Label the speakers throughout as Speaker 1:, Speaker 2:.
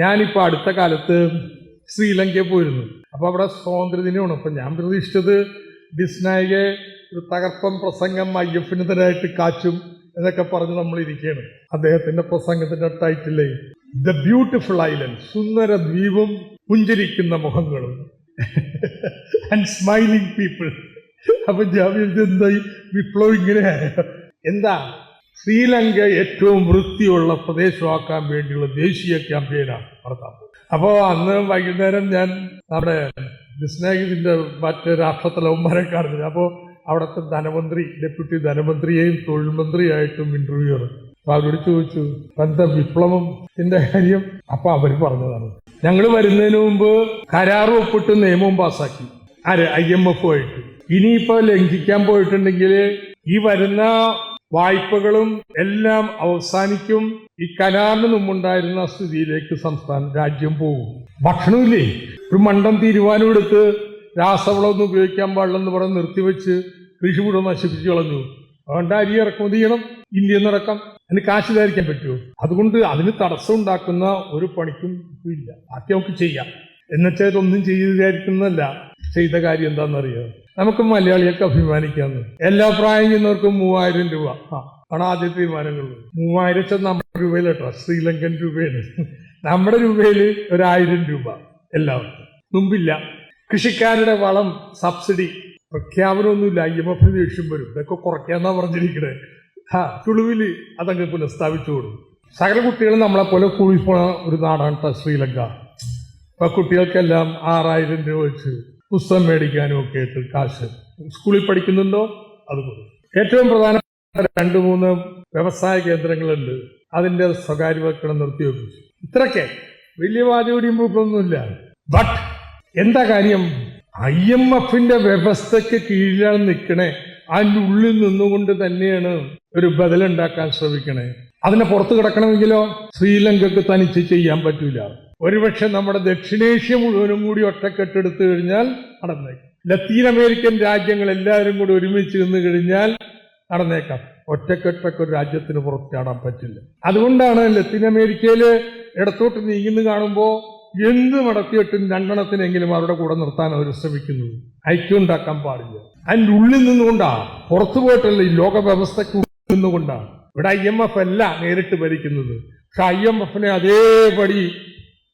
Speaker 1: ഞാനിപ്പോൾ അടുത്ത കാലത്ത് ശ്രീലങ്കയിൽ പോയിരുന്നു. അപ്പോൾ അവിടെ സ്വാതന്ത്ര്യദിനമാണ് അപ്പം ഞാൻ പ്രതീക്ഷിച്ചത് ഡിസ്നായികെ ഒരു തകർപ്പൻ പ്രസംഗം ഐ എഫിനെതിരായിട്ട് കാച്ചും എന്നൊക്കെ പറഞ്ഞ് നമ്മൾ ഇരിക്കുകയാണ്. അദ്ദേഹത്തിന്റെ പ്രസംഗത്തിന്റെ ടൈറ്റിലേ ദ ബ്യൂട്ടിഫുൾ ഐലൻഡ് സുന്ദര ദ്വീപും പുഞ്ചിരിക്കുന്ന മുഖങ്ങളും. ആൻഡ് സ്മൈലിംഗ് പീപ്പിൾ അപ്പൊ ഞാൻ എന്തായി വിപ്ലവം ഇങ്ങനെ എന്താ? ശ്രീലങ്ക ഏറ്റവും വൃത്തിയുള്ള പ്രദേശമാക്കാൻ വേണ്ടിയുള്ള ദേശീയ ക്യാമ്പയിനാണ് നടത്താൻ അപ്പോൾ അപ്പോ അന്ന് വൈകുന്നേരം ഞാൻ നമ്മുടെ ബിസ്നാഗിന്റെ മറ്റ് രാഷ്ട്രത്തലവന്മാരെ കാണുന്നത് അപ്പോൾ അവിടുത്തെ ധനമന്ത്രി ഡെപ്യൂട്ടി ധനമന്ത്രിയെയും തൊഴിൽ മന്ത്രിയായിട്ടും ഇന്റർവ്യൂ ചെയ്തു. അപ്പൊ അവരോട് ചോദിച്ചു എന്താ വിപ്ലവത്തിന്റെ കാര്യം? അപ്പൊ അവർ പറഞ്ഞതാണ് ഞങ്ങൾ വരുന്നതിന് മുമ്പ് കരാർ ഒപ്പിട്ട് നിയമം പാസ്സാക്കി. ആര്? ഐ എം എഫ് ആയിട്ട്. ഇനിയിപ്പോ ലംഘിക്കാൻ പോയിട്ടുണ്ടെങ്കിൽ ഈ വരുന്ന വായ്പകളും എല്ലാം അവസാനിക്കും. ഈ കരാറിന് മുമ്പുണ്ടായിരുന്ന സ്ഥിതിയിലേക്ക് സംസ്ഥാനം രാജ്യം പോകും. ഭക്ഷണമില്ലേ? ഒരു മണ്ടം തീരുമാനം എടുത്ത് രാസവളമൊന്നും ഉപയോഗിക്കാൻ പാടില്ലെന്ന് പറഞ്ഞ് നിർത്തിവെച്ച് കൃഷി മുഴുവൻ നശിപ്പിച്ചു കളഞ്ഞു. അതുകൊണ്ട് അരി ഇറക്കുമതി ചെയ്യണം. ഇന്ത്യ നടക്കാം അതിന് കാശ് ധരിക്കാൻ പറ്റുമോ? അതുകൊണ്ട് അതിന് തടസ്സം ഉണ്ടാക്കുന്ന ഒരു പണിക്കും ഇല്ല. ബാക്കി നമുക്ക് ചെയ്യാം. എന്നുവെച്ചാൽ ഇതൊന്നും ചെയ്തിരിക്കുന്നതല്ല ചെയ്ത കാര്യം എന്താണെന്നറിയാം? നമുക്ക് മലയാളികൾക്ക് അഭിമാനിക്കാന്ന്. എല്ലാ പ്രായം ചെയ്യുന്നവർക്കും മൂവായിരം രൂപ. ആണ് ആദ്യത്തെ തീരുമാനങ്ങൾ മൂവായിരം നമ്മുടെ രൂപയിൽ കേട്ടോ ശ്രീലങ്കൻ രൂപയാണ്. നമ്മുടെ രൂപയിൽ ഒരായിരം രൂപ എല്ലാവർക്കും. മുമ്പില്ല. കൃഷിക്കാരുടെ വളം സബ്സിഡി പ്രഖ്യാപനമൊന്നുമില്ല. ഐ എം എഫ് ദേഷ്യം വരും. ഇതൊക്കെ കുറയ്ക്കാന്നാ പറഞ്ഞിരിക്കണേ. ആ തുളുവിൽ അതങ്ങ് പുനഃസ്ഥാപിച്ചു കൊടുക്കും. സകല കുട്ടികളും നമ്മളെ പോലെ കൂടി പോണ ഒരു നാടാണ് ശ്രീലങ്ക. ഇപ്പൊ കുട്ടികൾക്കെല്ലാം ആറായിരം രൂപ വെച്ച് പുസ്തകം മേടിക്കാനും ഒക്കെ ആയിട്ട് കാശ് സ്കൂളിൽ പഠിക്കുന്നുണ്ടോ? അത് കൊടുക്കും ഏറ്റവും പ്രധാന രണ്ട് മൂന്ന് വ്യവസായ കേന്ദ്രങ്ങളുണ്ട്. അതിന്റെ സ്വകാര്യവൽക്കരണം നിർത്തിവെപ്പിച്ചു ഇത്രയൊക്കെ. വലിയ വാചകടിയും പൂക്കളൊന്നുമില്ല ബട്ട് എന്താ കാര്യം? ഐ എം എഫിന്റെ വ്യവസ്ഥയ്ക്ക് കീഴിലാണ് നിൽക്കണേ. അതിന്റെ ഉള്ളിൽ നിന്നുകൊണ്ട് തന്നെയാണ് ഒരു ബദലുണ്ടാക്കാൻ ശ്രമിക്കണേ. അതിനെ പുറത്ത് കിടക്കണമെങ്കിലോ? ശ്രീലങ്കക്ക് തനിച്ച് ചെയ്യാൻ പറ്റൂല. ഒരുപക്ഷെ നമ്മുടെ ദക്ഷിണേഷ്യ മുഴുവനും കൂടി ഒറ്റക്കെട്ടെടുത്തു കഴിഞ്ഞാൽ നടന്നേക്കാം. ലത്തീൻ അമേരിക്കൻ രാജ്യങ്ങൾ എല്ലാവരും കൂടി ഒരുമിച്ച് നിന്ന് കഴിഞ്ഞാൽ നടന്നേക്കാം. ഒറ്റക്കെട്ടൊക്കെ ഒരു രാജ്യത്തിന് പുറത്ത് ചാടാൻ പറ്റില്ല. അതുകൊണ്ടാണ് ലത്തീൻ അമേരിക്കയിൽ ഇടത്തോട്ട് നീങ്ങുന്നു കാണുമ്പോൾ എന്ത് നടത്തിയിട്ടും രണ്ടെണ്ണത്തിനെങ്കിലും അവരുടെ കൂടെ നിർത്താൻ അവർ ശ്രമിക്കുന്നത്. ഐക്യം ഉണ്ടാക്കാൻ പാടില്ല. അതിന്റെ ഉള്ളിൽ നിന്നുകൊണ്ടാ പുറത്തു പോയിട്ടല്ല ഈ ലോക വ്യവസ്ഥയ്ക്ക് നിന്നുകൊണ്ടാണ്. ഇവിടെ ഐ എം എഫ് അല്ല നേരിട്ട് ഭരിക്കുന്നത്. പക്ഷെ ഐ എം എഫിനെ അതേപടി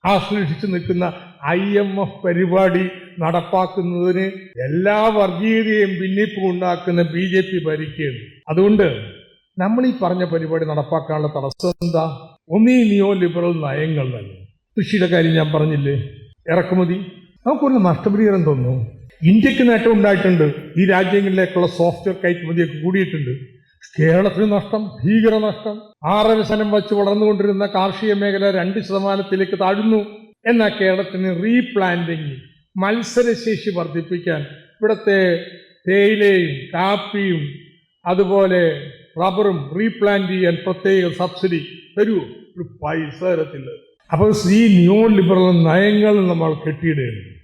Speaker 1: ആശ്ലേഷിച്ച് നിൽക്കുന്ന ഐ എം എഫ് പരിപാടി നടപ്പാക്കുന്നതിന് എല്ലാ വർഗീയതയും ഭിന്നിപ്പും ഉണ്ടാക്കുന്ന ബി ജെ പി ഭരിക്കുകയാണ്. അതുകൊണ്ട് നമ്മൾ ഈ പറഞ്ഞ പരിപാടി നടപ്പാക്കാനുള്ള തടസ്സം എന്താ? ഒന്നീ നിയോ ലിബറൽ നയങ്ങൾ തന്നെ. കൃഷിയുടെ കാര്യം ഞാൻ പറഞ്ഞില്ലേ? ഇറക്കുമതി. നമുക്കൊരു നഷ്ടപരിഹാരം തോന്നുന്നു ഇന്ത്യയ്ക്ക് നേട്ടം ഉണ്ടായിട്ടുണ്ട്. ഈ രാജ്യങ്ങളിലേക്കുള്ള സോഫ്റ്റ്വെയർ കയറ്റുമതിയൊക്കെ കൂടിയിട്ടുണ്ട്. കേരളത്തിന് നഷ്ടം ഭീകര നഷ്ടം ആറര ശതമാനം വച്ച് വളർന്നുകൊണ്ടിരുന്ന കാർഷിക മേഖല രണ്ട് ശതമാനത്തിലേക്ക് താഴുന്നു. എന്നാൽ കേരളത്തിന് റീപ്ലാന്റിങ് മത്സരശേഷി വർദ്ധിപ്പിക്കാൻ ഇവിടുത്തെ തേയിലയും കാപ്പിയും അതുപോലെ റബ്ബറും റീപ്ലാന്റ് ചെയ്യാൻ പ്രത്യേക സബ്സിഡി തരുമോ ഒരു പൈസ തരത്തില്ല. അപ്പോൾ ഈ ന്യൂ ലിബറൽ നയങ്ങൾ നമ്മൾ കെട്ടിയിടുകയാണ്